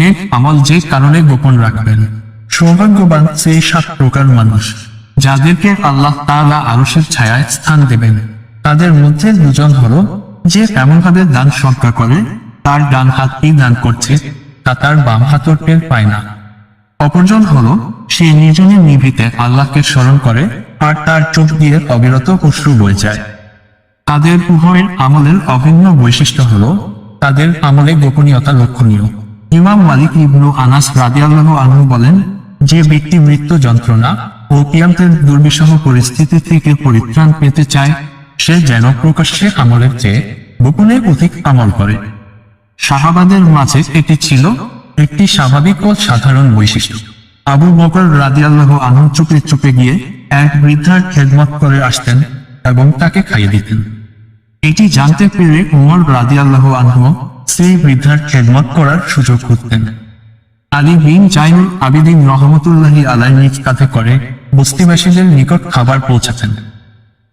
নেক আমল যে কারণে গোপন রাখবেন। সৌভাগ্যবান সেই সাত প্রকার মানুষ, যাদেরকে আল্লাহ তাআলা আরশের ছায়ায় স্থান দেবেন। তাদের মধ্যে দুজন হলো, যে এমনভাবে দান সৎকার করে, তার ডান হাত কি দান করছে, তা তার বাম হাতও টের পায় না। অপরজন হল, সে নিজনে নিভিতে আল্লাহকে স্মরণ করে, আর তার চোখ দিয়ে অবিরত অশ্রু বয়ে যায়। তাদের উভয়ের আমলের অভিন্ন বৈশিষ্ট্য হলো, তাদের আমলে গোপনীয়তা লক্ষণীয়। ইমাম মালিক ইবনু আনাস রাদিয়াল্লাহ আনহু বলেন, যে ব্যক্তি মৃত্যু যন্ত্রণা ও কিয়ামতের দুর্বিষহ পরিস্থিতি থেকে পরিত্রাণ পেতে চায়, সে যেন প্রকাশ্যে আমলের চেয়ে গোপনে অধিক আমল করে। সাহাবাদের মাঝে এটি ছিল একটি স্বাভাবিক ও সাধারণ বৈশিষ্ট্য। আবু বকর রাদিয়াল্লাহ আনহু চুপে চুপে গিয়ে এক বৃদ্ধার খেদমত করে আসতেন এবং তাকে খাইয়ে দিতেন। এটি জানতে পেরে উমর রাদিয়াল্লাহ আনহু সেই বৃদ্ধার খেদমত করার সুযোগ খুঁজতেন আলী বিন জাইনুল আবিদিন রহমতুল্লাহি আলাই নিজ কাঁধে করে বস্তিবাসীদের নিকট খাবার পৌঁছাতেন।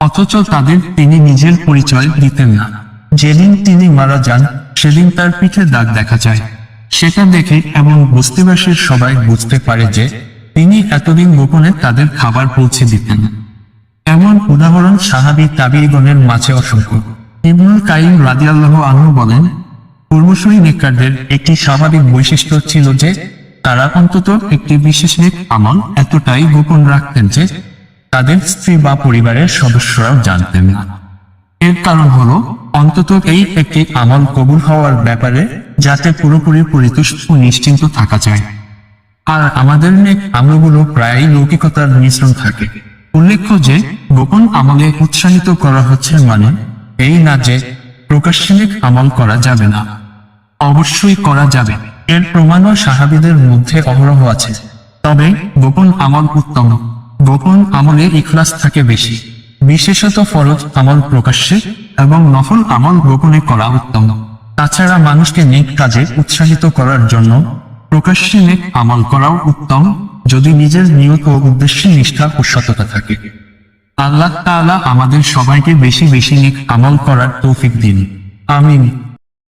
অথচ তাদের তিনি নিজের পরিচয় দিতেন না। যেদিন তিনি মারা যান, সেদিন তার পিঠে দাগ দেখা যায়। সেটা দেখে এবং বস্তিবাসীর সবাই বুঝতে পারে যে, তিনি এতদিন গোপনে তাদের খাবার পৌঁছে দিতেন। এমন উদাহরণ সাহাবি তাবিগণের মাঝে অসংখ্য। ইবনুল কাইম রাদিয়াল্লাহ আনহু বলেন পূর্বসূরী নেককারদের একটি স্বাভাবিক বৈশিষ্ট্য ছিল যে, তারা অন্তত একটি বিশেষ নেক আমল এতটাই গোপন রাখতেন যে, তাদের স্ত্রী বা পরিবারের সদস্যরাও জানতেন না। এর কারণ হলো, অন্তত এই একটি আমল কবুল হওয়ার ব্যাপারে যাতে পুরোপুরি পরিতুষ্ট ও নিশ্চিন্ত থাকা যায়। আর আমাদের নেক আমলগুলো প্রায়ই লৌকিকতার মিশ্রণ থাকে। উল্লেখ্য যে, গোপন আমলে উৎসাহিত করা হচ্ছে মানে এই না যে প্রকাশ্যে আমল করা যাবে না। অবশ্যই করা যাবে। এর প্রমাণও সাহাবিদের মধ্যে অহরহ আছে। তবে গোপন আমল উত্তম। গোপন আমলে ইখলাস থাকে বেশি। বিশেষত ফরজ আমল প্রকাশ্যে এবং নফল আমল গোপনে করা উত্তম। তাছাড়া মানুষকে নেক কাজে উৎসাহিত করার জন্য প্রকাশ্যে নেক আমল করাও উত্তম, যদি নিজের নিয়ত ও উদ্দেশ্যে নিষ্ঠা ও সততা থাকে। আল্লাহ তাআলা আমাদের সবাইকে বেশি বেশি নেক আমল করার তৌফিক দিন। আমিন।